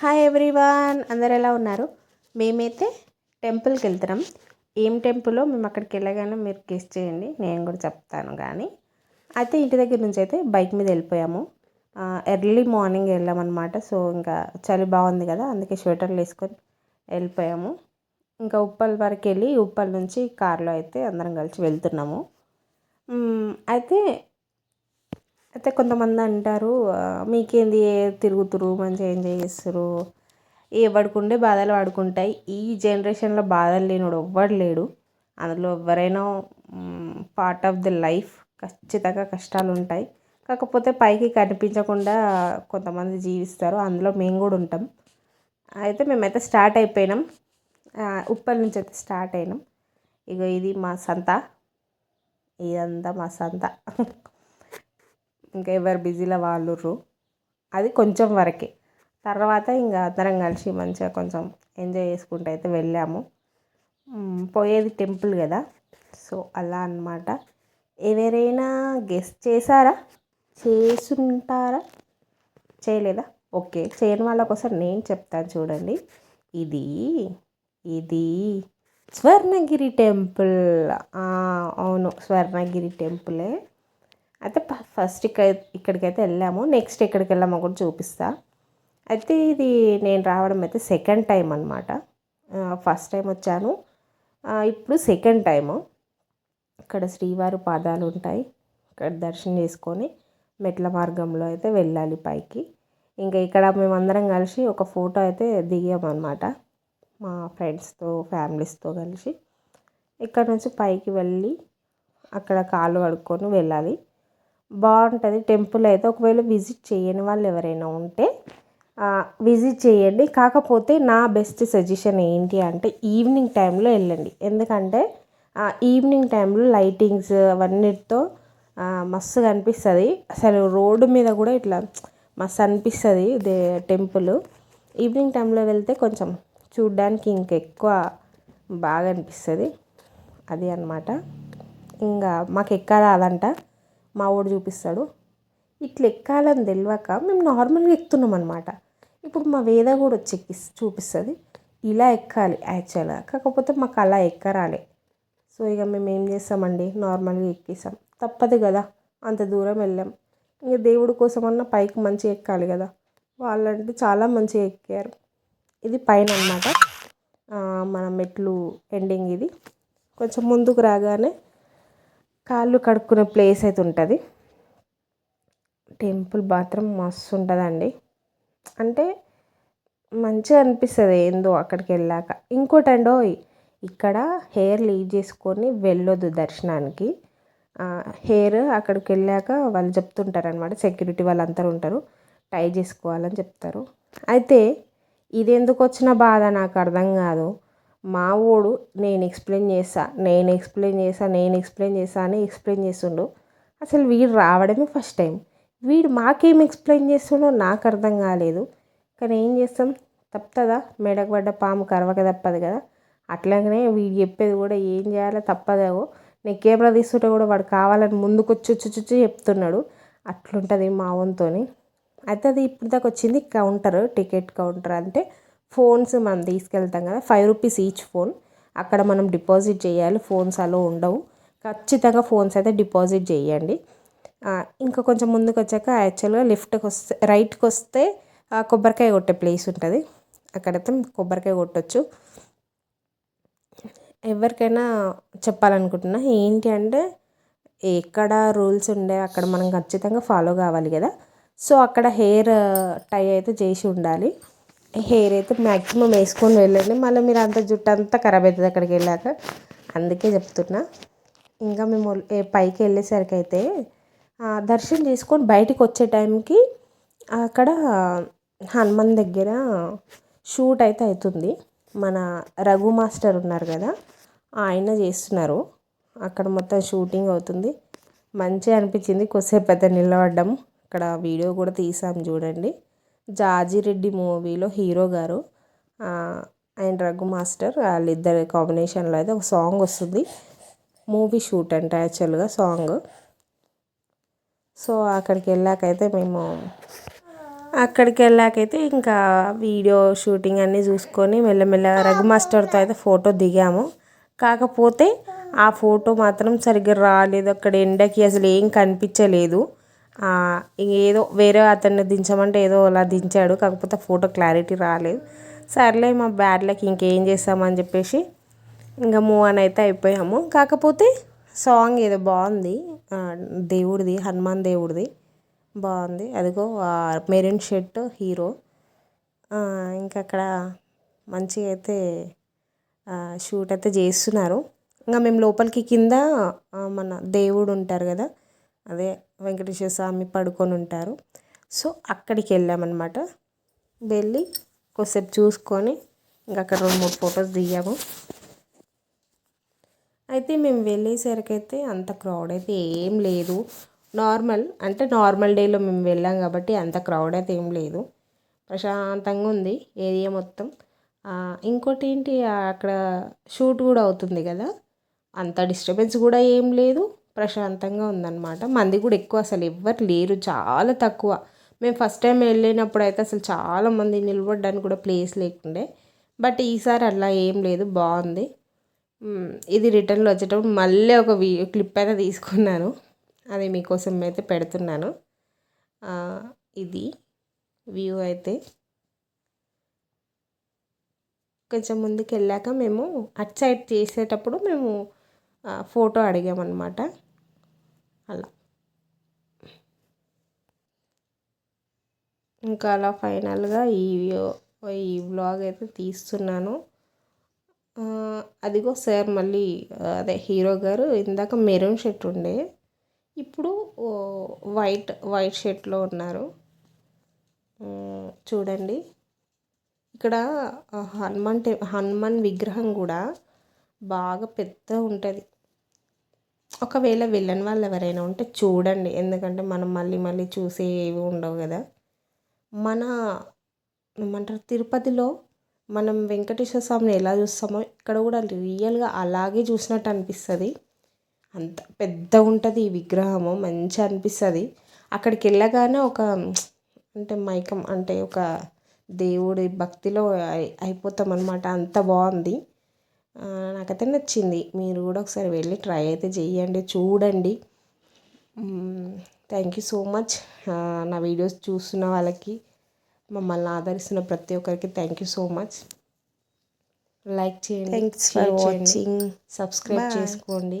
Hi everyone అందరు ఎలా ఉన్నారు? మేమైతే టెంపుల్కి వెళ్తున్నాం. ఏం టెంపులో మేము అక్కడికి వెళ్ళగానే మీరు గెస్ చేయండి నేను కూడా చెప్తాను కానీ. అయితే ఇంటి దగ్గర నుంచి అయితే బైక్ మీద వెళ్ళిపోయాము. ఎర్లీ మార్నింగ్ వెళ్ళామన్నమాట సో ఇంకా చలి బాగుంది కదా అందుకే స్వెటర్లు వేసుకొని వెళ్ళిపోయాము. ఇంకా ఉప్పల్ వరకు వెళ్ళి ఉప్పల్ నుంచి కార్లో అయితే అందరం కలిసి వెళ్తున్నాము. అయితే అయితే కొంతమంది అంటారు మీకేంది ఏ తిరుగుతురు మంచిగా ఎంజాయ్ చేస్తారు ఏ బాధలు పడుకుంటాయి ఈ జనరేషన్లో బాధలు లేనివాడు ఎవ్వడు లేడు. అందులో ఎవరైనా పార్ట్ ఆఫ్ ది లైఫ్ ఖచ్చితంగా కష్టాలు ఉంటాయి. కాకపోతే పైకి కనిపించకుండా కొంతమంది జీవిస్తారు. అందులో మేము కూడా ఉంటాం. అయితే మేమైతే స్టార్ట్ అయిపోయినాం. ఉప్పల్ నుంచి అయితే స్టార్ట్ అయినాం. ఇక ఇది మా సంత. ఇదంతా మా సంత. ఇంకా ఎవరు బిజీలో వాళ్ళుర్రు అది కొంచెం వరకే. తర్వాత ఇంకా అందరం కలిసి మంచిగా కొంచెం ఎంజాయ్ చేసుకుంటూ అయితే వెళ్ళాము. పోయేది టెంపుల్ కదా. సో అలా అన్నమాట. ఎవరైనా గెస్ట్ చేశారా? చేసుంటారా? చేయలేదా? ఓకే చేయని వాళ్ళ కోసం నేను చెప్తాను చూడండి. ఇది ఇది స్వర్ణగిరి టెంపుల్. అవును స్వర్ణగిరి టెంపులే. అయితే ఫస్ట్ ఇక్కడ ఇక్కడికైతే వెళ్ళాము. నెక్స్ట్ ఎక్కడికి వెళ్ళామో కూడా చూపిస్తా. అయితే ఇది నేను రావడం అయితే సెకండ్ టైం అనమాట ఫస్ట్ టైం వచ్చాను. ఇప్పుడు సెకండ్ టైము ఇక్కడ శ్రీవారి పాదాలు ఉంటాయి. ఇక్కడ దర్శనం చేసుకొని మెట్ల మార్గంలో అయితే వెళ్ళాలి పైకి. ఇంకా ఇక్కడ మేమందరం కలిసి ఒక ఫోటో అయితే దిగామన్నమాట మా ఫ్రెండ్స్తో ఫ్యామిలీస్తో కలిసి. ఇక్కడ నుంచి పైకి వెళ్ళి అక్కడ కాళ్ళు కడుక్కొని వెళ్ళాలి. బాగుంటుంది. టెంపుల్ అయితే ఒకవేళ విజిట్ చేయని వాళ్ళు ఎవరైనా ఉంటే విజిట్ చేయండి. కాకపోతే నా బెస్ట్ సజెషన్ ఏంటి అంటే ఈవినింగ్ టైంలో వెళ్ళండి. ఎందుకంటే ఈవినింగ్ టైంలో లైటింగ్స్ అవన్నిటితో మస్తు కనిపిస్తుంది. అనిపిస్తుంది అసలు రోడ్డు మీద కూడా ఇట్లా మస్తు అనిపిస్తుంది దే టెంపుల్. ఈవినింగ్ టైంలో వెళ్తే కొంచెం చూడ్డానికి ఇంకెక్కువ బాగా అనిపిస్తుంది. అది అన్నమాట. ఇంకా మాకు ఎక్కరాదంట మా వాడు చూపిస్తాడు. ఇట్లా ఎక్కాలని తెలియక మేము నార్మల్గా ఎక్కుతున్నాం అనమాట ఇప్పుడు మా వేద కూడా వచ్చి ఎక్కి చూపిస్తుంది. ఇలా ఎక్కాలి యాక్చువల్గా. కాకపోతే మాకు అలా ఎక్కరాలే. సో ఇక మేము ఏం చేస్తామండి? నార్మల్గా ఎక్కేసాం. తప్పదు కదా. అంత దూరం వెళ్ళాం. ఇంక దేవుడి కోసమన్నా పైకి మంచిగా ఎక్కాలి కదా. వాళ్ళంటే చాలా మంచిగా ఎక్కారు. ఇది పైన అనమాట మన మెట్లు ఎండింగ్ ఇది. కొంచెం ముందుకు రాగానే కాళ్ళు కడుక్కునే ప్లేస్ అయితే ఉంటుంది. టెంపుల్ మాత్రం మస్తు ఉంటుందండి. అంటే మంచిగా అనిపిస్తుంది ఏందో అక్కడికి వెళ్ళాక. ఇంకోటి అండో ఇక్కడ హెయిర్ లీవ్ చేసుకొని వెళ్ళొద్దు దర్శనానికి. హెయిర్ అక్కడికి వెళ్ళాక వాళ్ళు చెప్తుంటారు అనమాట సెక్యూరిటీ వాళ్ళందరూ ఉంటారు టై చేసుకోవాలని చెప్తారు. అయితే ఇది ఎందుకు వచ్చిన బాధ నాకు అర్థం కాదు. మా వాడు నేను ఎక్స్ప్లెయిన్ చేసా నేను ఎక్స్ప్లెయిన్ చేసా నేను ఎక్స్ప్లెయిన్ చేస్తా అని ఎక్స్ప్లెయిన్ చేస్తుండు. అసలు వీడు రావడమే ఫస్ట్ టైం. వీడు మాకేం ఎక్స్ప్లెయిన్ చేస్తుండో నాకు అర్థం కాలేదు. కానీ ఏం చేస్తాం? తప్పదా? మెడకు పడ్డ పాము కరవక తప్పదు కదా. అట్లాగనే వీడు చెప్పేది కూడా ఏం చేయాలో తప్పదేవో నేను కెమెరా తీసుకుంటే కూడా వాడు కావాలని ముందుకు వచ్చి వచ్చి వచ్చి చెప్తున్నాడు. అట్లుంటుంది మా వంతోని అయితే అది ఇప్పుడు దాకా వచ్చింది కౌంటర్ టికెట్ కౌంటర్ అంటే ఫోన్స్ మనం తీసుకెళ్తాం కదా ఫైవ్ రూపీస్ ఈచ్ ఫోన్. అక్కడ మనం డిపాజిట్ చేయాలి ఫోన్స్ అలో ఉండవు. ఖచ్చితంగా ఫోన్స్ అయితే డిపాజిట్ చేయండి. ఇంకా కొంచెం ముందుకు వచ్చాక యాక్చువల్గా లెఫ్ట్కి వస్తే రైట్కి వస్తే కొబ్బరికాయ కొట్టే ప్లేస్ ఉంటుంది. అక్కడైతే కొబ్బరికాయ కొట్టచ్చు. ఎవరికైనా చెప్పాలనుకుంటున్నా ఏంటి అంటే ఎక్కడ రూల్స్ ఉండే అక్కడ మనం ఖచ్చితంగా ఫాలో కావాలి కదా. సో అక్కడ హెయిర్ టై అయితే చేసి ఉండాలి. హెయిర్ అయితే మ్యాక్సిమం వేసుకొని వెళ్ళండి. మళ్ళీ మీరు అంత జుట్టు అంతా ఖరాబ్ అవుతుంది అక్కడికి వెళ్ళాక. అందుకే చెప్తున్నా. ఇంకా మేము పైకి వెళ్ళేసరికి అయితే దర్శనం చేసుకొని బయటికి వచ్చే టైంకి అక్కడ హనుమాన్ దగ్గర షూట్ అయితే అవుతుంది. మన రఘు మాస్టర్ ఉన్నారు కదా ఆయన చేస్తున్నారు. అక్కడ మొత్తం షూటింగ్ అవుతుంది. మంచిగా అనిపించింది. కొద్దిసేపు అయితే నిలబడ్డాము. అక్కడ వీడియో కూడా తీసాం చూడండి. జాజిరెడ్డి మూవీలో హీరో గారు ఆయన రఘు మాస్టర్ వాళ్ళిద్దరి కాంబినేషన్లో అయితే ఒక సాంగ్ వస్తుంది. మూవీ షూట్ అంటే యాక్చువల్గా సాంగ్. సో అక్కడికి వెళ్ళాకైతే మేము అక్కడికి వెళ్ళాకైతే ఇంకా వీడియో షూటింగ్ అన్నీ చూసుకొని మెల్లమెల్లగా రఘు మాస్టర్తో అయితే ఫోటో దిగాము. కాకపోతే ఆ ఫోటో మాత్రం సరిగ్గా రాలేదు. అక్కడ ఎండకి అసలు ఏం కనిపించలేదు. ఏదో వేరే అతన్ని దించమంటే ఏదో అలా దించాడు. కాకపోతే ఫోటో క్లారిటీ రాలేదు. సర్లే మా బ్యాడ్లకి ఇంకేం చేస్తామని చెప్పేసి ఇంకా మూవ్ అని అయితే అయిపోయాము. కాకపోతే సాంగ్ ఏదో బాగుంది. దేవుడిది హనుమాన్ దేవుడిది బాగుంది. అదిగో మెరూన్ షర్ట్ హీరో. ఇంకా అక్కడ మంచిగా అయితే షూట్ అయితే చేస్తున్నారు. ఇంకా మేము లోపలికి కింద మన దేవుడు ఉంటారు కదా అదే వెంకటేశ్వర స్వామి పడుకొని ఉంటారు. సో అక్కడికి వెళ్ళామన్నమాట. వెళ్ళి కొద్దిసేపు చూసుకొని ఇంకా అక్కడ రెండు మూడు ఫొటోస్ దిగాము. అయితే మేము వెళ్ళేసరికి అయితే అంత క్రౌడ్ అయితే ఏం లేదు. నార్మల్ అంటే నార్మల్ డేలో మేము వెళ్ళాం కాబట్టి అంత క్రౌడ్ అయితే ఏం లేదు. ప్రశాంతంగా ఉంది ఏరియా మొత్తం. ఇంకోటి ఏంటి అక్కడ షూట్ కూడా అవుతుంది కదా. అంత డిస్టర్బెన్స్ కూడా ఏం లేదు. ప్రశాంతంగా ఉందన్నమాట. మంది కూడా ఎక్కువ అసలు ఎవ్వరు లేరు చాలా తక్కువ. మేము ఫస్ట్ టైం వెళ్ళినప్పుడు అయితే అసలు చాలామంది నిలబడడానికి కూడా ప్లేస్ లేకుండే. బట్ ఈసారి అలా ఏం లేదు బాగుంది. ఇది రిటర్న్లో వచ్చేటప్పుడు మళ్ళీ ఒక వీ క్లిప్ అయితే తీసుకున్నాను. అది మీకోసం అయితే పెడుతున్నాను. ఇది వ్యూ అయితే. కొంచెం ముందుకు వెళ్ళాక మేము అట్ సైడ్ చేసేటప్పుడు మేము ఫోటో అడిగామన్నమాట. అలా. ఇంకా అలా ఫైనల్గా ఈ ఈ వ్లాగ్ అయితే తీస్తున్నాను. అదిగో సార్ మళ్ళీ అదే హీరో గారు ఇందాక మెరూన్ షర్ట్ ఉండే ఇప్పుడు వైట్ వైట్ షర్ట్లో ఉన్నారు. చూడండి. ఇక్కడ హనుమాన్ టె హనుమాన్ విగ్రహం కూడా బాగా పెద్ద ఉంటుంది. ఒకవేళ వెళ్ళని వాళ్ళు ఎవరైనా ఉంటే చూడండి. ఎందుకంటే మనం మళ్ళీ మళ్ళీ చూసేవి ఉండవు కదా. మన ఏమంటారు? తిరుపతిలో మనం వెంకటేశ్వర స్వామిని ఎలా చూస్తామో ఇక్కడ కూడా రియల్గా అలాగే చూసినట్టు అనిపిస్తుంది. అంత పెద్ద ఉంటుంది ఈ విగ్రహము. మంచి అనిపిస్తుంది. అక్కడికి వెళ్ళగానే ఒక అంటే మైకం అంటే ఒక దేవుడి భక్తిలో అయిపోతాం అనమాట అంత బాగుంది. నాకైతే నచ్చింది. మీరు కూడా ఒకసారి వెళ్ళి ట్రై అయితే చేయండి చూడండి. థ్యాంక్ యూ సో మచ్ నా వీడియోస్ చూస్తున్న వాళ్ళకి మమ్మల్ని ఆదరిస్తున్న ప్రతి ఒక్కరికి thank you so much like చేయండి థ్యాంక్స్ ఫర్ వాచింగ్ సబ్స్క్రైబ్ చేసుకోండి.